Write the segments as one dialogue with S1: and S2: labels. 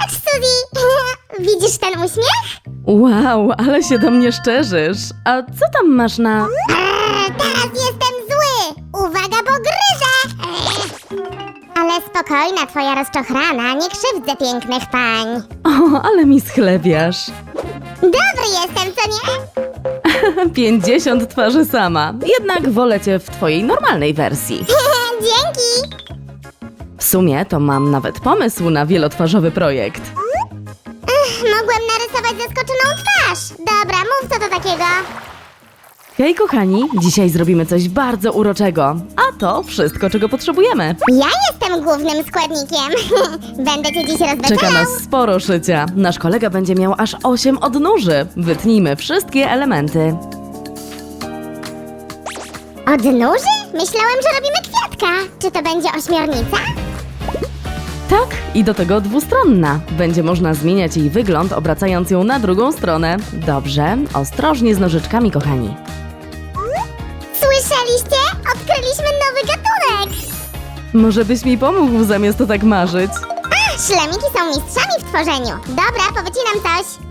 S1: Patrz, Suzy! Widzisz ten uśmiech?
S2: Wow, ale się do mnie szczerzysz. A co tam masz na...
S1: Brrr, teraz jestem zły! Uwaga, bo gryzę! Ale spokojna twoja rozczochrana, nie krzywdzę pięknych pań.
S2: O, ale mi schlebiasz.
S1: Dobry jestem, co nie?
S2: 50 twarzy sama. Jednak wolę cię w twojej normalnej wersji.
S1: Dzięki!
S2: W sumie to mam nawet pomysł na wielotwarzowy projekt.
S1: Mogłem narysować zaskoczoną twarz. Dobra, mów co to takiego.
S2: Hej kochani, dzisiaj zrobimy coś bardzo uroczego. A to wszystko, czego potrzebujemy.
S1: Ja jestem głównym składnikiem. Będę cię dziś
S2: Czeka nas sporo szycia. Nasz kolega będzie miał aż 8 odnóży. Wytnijmy wszystkie elementy.
S1: Od nóży? Myślałem, że robimy kwiatka. Czy to będzie ośmiornica?
S2: Tak, i do tego dwustronna. Będzie można zmieniać jej wygląd, obracając ją na drugą stronę. Dobrze, ostrożnie z nożyczkami, kochani.
S1: Słyszeliście? Odkryliśmy nowy gatunek.
S2: Może byś mi pomógł zamiast to tak marzyć?
S1: A, szlemiki są mistrzami w tworzeniu. Dobra, powycinam coś.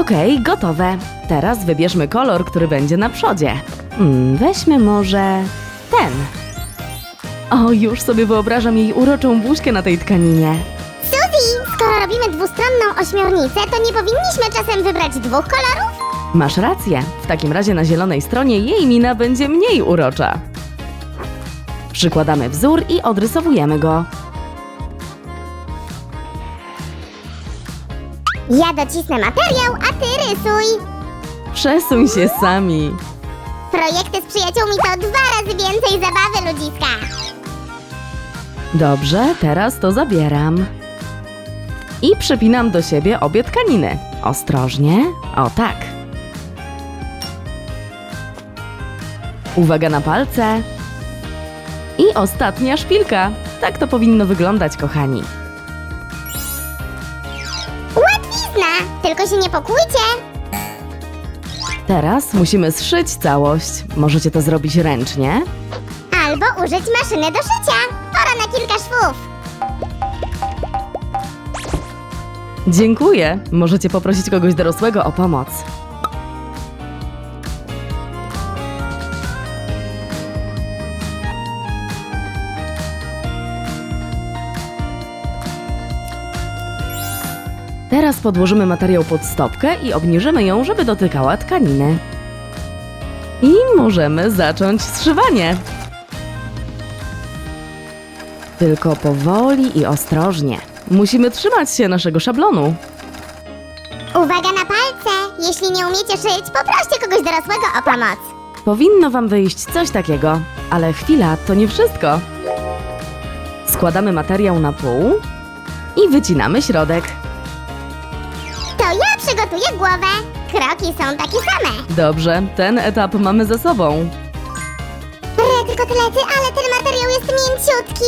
S2: Okej, gotowe. Teraz wybierzmy kolor, który będzie na przodzie. Hmm, weźmy może ten. O, już sobie wyobrażam jej uroczą buźkę na tej tkaninie.
S1: Suzy, skoro robimy dwustronną ośmiornicę, to nie powinniśmy czasem wybrać dwóch kolorów?
S2: Masz rację. W takim razie na zielonej stronie jej mina będzie mniej urocza. Przykładamy wzór i odrysowujemy go.
S1: Ja docisnę materiał, a ty rysuj.
S2: Przesuń się sami.
S1: Projekty z przyjaciółmi to dwa razy więcej zabawy ludziska.
S2: Dobrze, teraz to zabieram. I przypinam do siebie obie tkaniny. Ostrożnie. O tak. Uwaga na palce. I ostatnia szpilka. Tak to powinno wyglądać, kochani.
S1: Tylko się nie pokłójcie.
S2: Teraz musimy zszyć całość. Możecie to zrobić ręcznie.
S1: Albo użyć maszyny do szycia. Pora na kilka szwów.
S2: Dziękuję. Możecie poprosić kogoś dorosłego o pomoc. Teraz podłożymy materiał pod stopkę i obniżymy ją, żeby dotykała tkaniny. I możemy zacząć zszywanie. Tylko powoli i ostrożnie. Musimy trzymać się naszego szablonu.
S1: Uwaga na palce. Jeśli nie umiecie szyć, poproście kogoś dorosłego o pomoc.
S2: Powinno wam wyjść coś takiego, ale chwila, to nie wszystko. Składamy materiał na pół i wycinamy środek.
S1: Przygotuję głowę. Kroki są takie same.
S2: Dobrze, ten etap mamy za sobą.
S1: Rety kotlety, ale ten materiał jest mięciutki.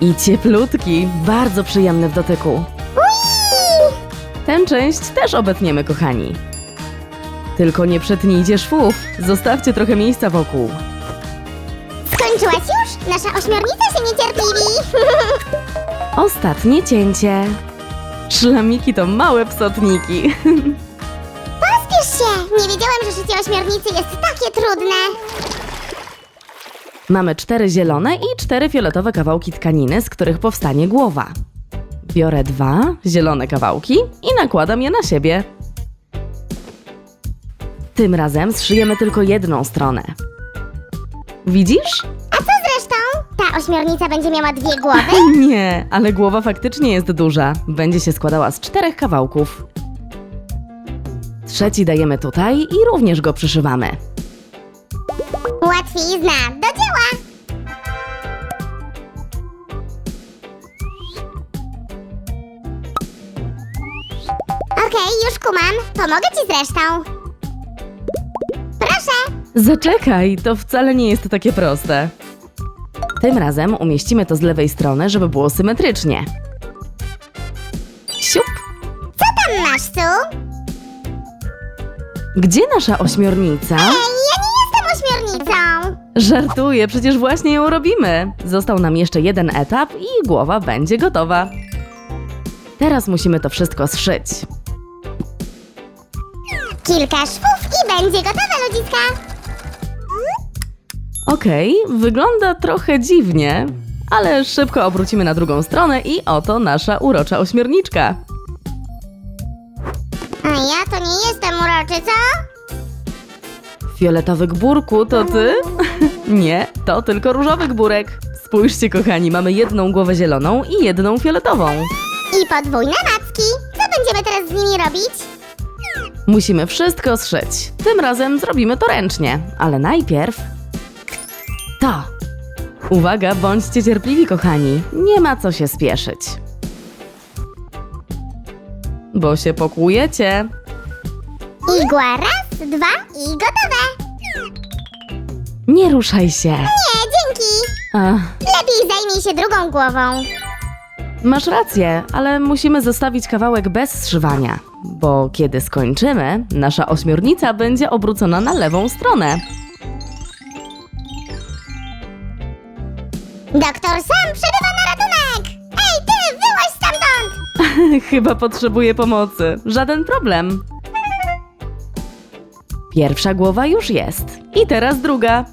S2: I cieplutki, bardzo przyjemny w dotyku.
S1: Ui!
S2: Tę część też obetniemy, kochani. Tylko nie przetnijcie szwów, zostawcie trochę miejsca wokół.
S1: Skończyłaś już? Nasza ośmiornica się niecierpliwi.
S2: Ostatnie cięcie. Szlamiki to małe psotniki.
S1: Pospiesz się. Nie wiedziałem, że szycie ośmiornicy jest takie trudne.
S2: Mamy cztery zielone i cztery fioletowe kawałki tkaniny, z których powstanie głowa. Biorę dwa zielone kawałki i nakładam je na siebie. Tym razem zszyjemy tylko jedną stronę. Widzisz?
S1: Ośmiornica będzie miała dwie głowy?
S2: Nie, ale głowa faktycznie jest duża. Będzie się składała z czterech kawałków. Trzeci dajemy tutaj i również go przyszywamy.
S1: Łatwizna, do dzieła! Okej, już kumam. Pomogę ci zresztą. Proszę.
S2: Zaczekaj, to wcale nie jest takie proste. Tym razem umieścimy to z lewej strony, żeby było symetrycznie.
S1: tam masz, Su?
S2: Gdzie nasza ośmiornica?
S1: Ej, ja nie jestem ośmiornicą.
S2: Żartuję, przecież właśnie ją robimy. Został nam jeszcze jeden etap i głowa będzie gotowa. Teraz musimy to wszystko zszyć.
S1: Kilka szwów i będzie gotowe, ludziska.
S2: Okej, wygląda trochę dziwnie, ale szybko obrócimy na drugą stronę i oto nasza urocza ośmiorniczka.
S1: A ja to nie jestem uroczy, co?
S2: Fioletowy gburku, to ty? Nie, to tylko różowy gburek. Spójrzcie, kochani, mamy jedną głowę zieloną i jedną fioletową.
S1: I podwójne macki. Co będziemy teraz z nimi robić?
S2: Musimy wszystko zszyć. Tym razem zrobimy to ręcznie, ale najpierw. To. Uwaga, bądźcie cierpliwi, kochani. Nie ma co się spieszyć. Bo się pokłujecie.
S1: Igła raz, dwa i gotowe.
S2: Nie ruszaj się.
S1: Nie, dzięki.
S2: Ach,
S1: Lepiej zajmij się drugą głową.
S2: masz rację, ale musimy zostawić kawałek bez zszywania. Bo kiedy skończymy, nasza ośmiornica będzie obrócona na lewą stronę.
S1: Doktor Sam przybywa na ratunek. Ej, ty, wyłaź stamtąd.
S2: Chyba potrzebuję pomocy. Żaden problem. Pierwsza głowa już jest. I teraz druga.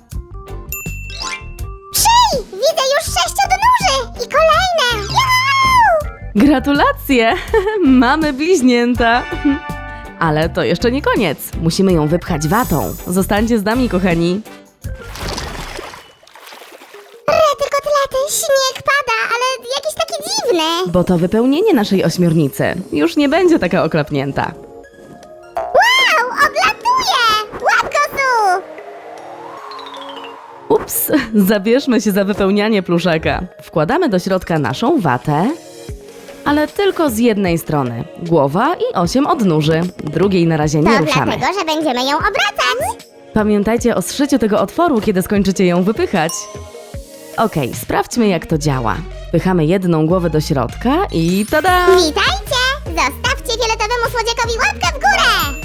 S1: Przyj, widzę już sześciodnuży i kolejne. Juhu!
S2: Gratulacje! Mamy bliźnięta. Ale to jeszcze nie koniec. Musimy ją wypchać watą. Zostańcie z nami, kochani. Bo to wypełnienie naszej ośmiornicy już nie będzie taka oklapnięta.
S1: Wow, odlatuje! Łap go!
S2: Ups, zabierzmy się za wypełnianie pluszaka. Wkładamy do środka naszą watę, ale tylko z jednej strony. Głowa i osiem odnóży. Drugiej na razie nie
S1: To
S2: ruszamy.
S1: dlatego, że będziemy ją obracać.
S2: Pamiętajcie o zszyciu tego otworu, kiedy skończycie ją wypychać. Okej, sprawdźmy jak to działa. Pychamy jedną głowę do środka i tada!
S1: Witajcie! Zostawcie fioletowemu słodziakowi łapkę w górę!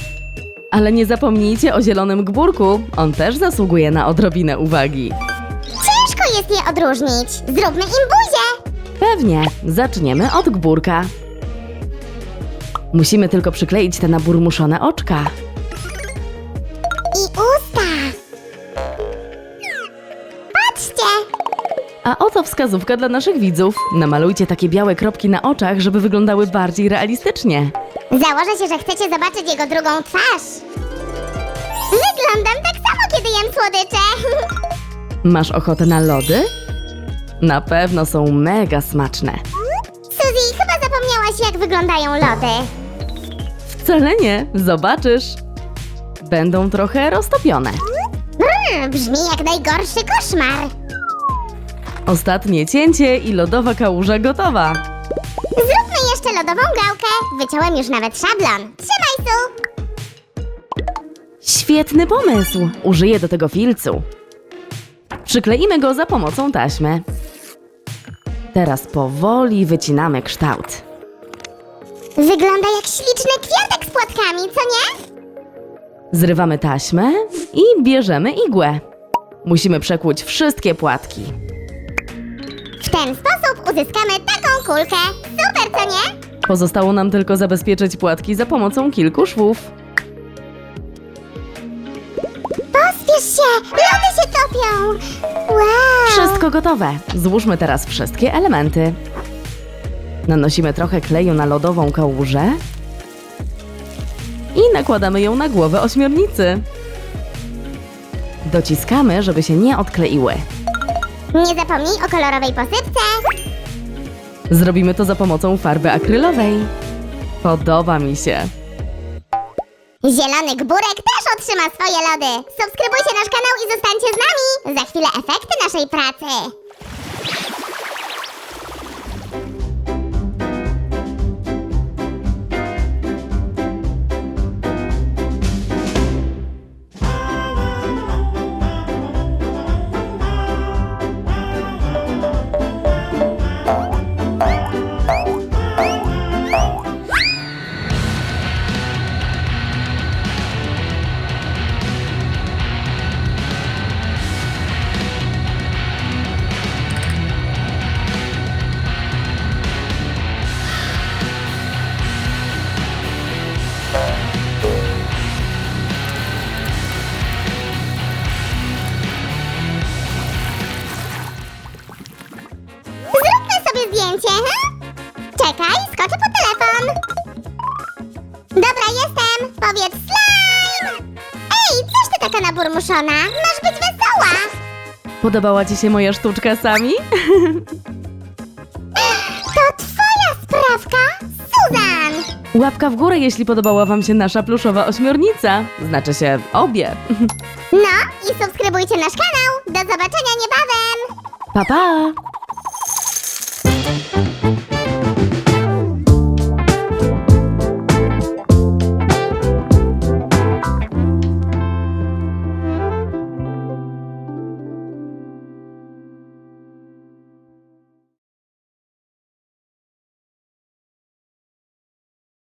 S2: Ale nie zapomnijcie o zielonym gburku. On też zasługuje na odrobinę uwagi.
S1: Ciężko jest je odróżnić. Zróbmy im buzię.
S2: Pewnie, zaczniemy od gburka. Musimy tylko przykleić te naburmuszone oczka. A oto wskazówka dla naszych widzów. Namalujcie takie białe kropki na oczach, żeby wyglądały bardziej realistycznie.
S1: Założę się, że chcecie zobaczyć jego drugą twarz. Wyglądam tak samo, kiedy jem słodycze.
S2: Masz ochotę na lody? Na pewno są mega smaczne.
S1: Suzy, chyba zapomniałaś, jak wyglądają lody.
S2: Wcale nie, zobaczysz. Będą trochę roztopione.
S1: Brr, brzmi jak najgorszy koszmar.
S2: Ostatnie cięcie i lodowa kałuża gotowa.
S1: Zróbmy jeszcze lodową gałkę. Wyciąłem już nawet szablon. Trzymaj, Su!
S2: Świetny pomysł! Użyję do tego filcu. Przykleimy go za pomocą taśmy. Teraz powoli wycinamy kształt.
S1: Wygląda jak śliczny kwiatek z płatkami, co nie?
S2: Zrywamy taśmę i bierzemy igłę. Musimy przekłuć wszystkie płatki.
S1: W ten sposób uzyskamy taką kulkę. Super, co nie?
S2: Pozostało nam tylko zabezpieczyć płatki za pomocą kilku szwów.
S1: Pospiesz się! Lody się topią! Wow!
S2: Wszystko gotowe. Złóżmy teraz wszystkie elementy. Nanosimy trochę kleju na lodową kałużę i nakładamy ją na głowę ośmiornicy. Dociskamy, żeby się nie odkleiły.
S1: Nie zapomnij o kolorowej posypce.
S2: Zrobimy to za pomocą farby akrylowej. Podoba mi się.
S1: Zielony gburek też otrzyma swoje lody. Subskrybujcie nasz kanał i zostańcie z nami. Za chwilę efekty naszej pracy. Wymuszona. Masz być wesoła.
S2: Podobała Ci się moja sztuczka sami?
S1: To twoja sprawka, Suzan.
S2: Łapka w górę, jeśli podobała Wam się nasza pluszowa ośmiornica. Znaczy się obie.
S1: No i subskrybujcie nasz kanał. Do zobaczenia niebawem.
S2: Pa, pa!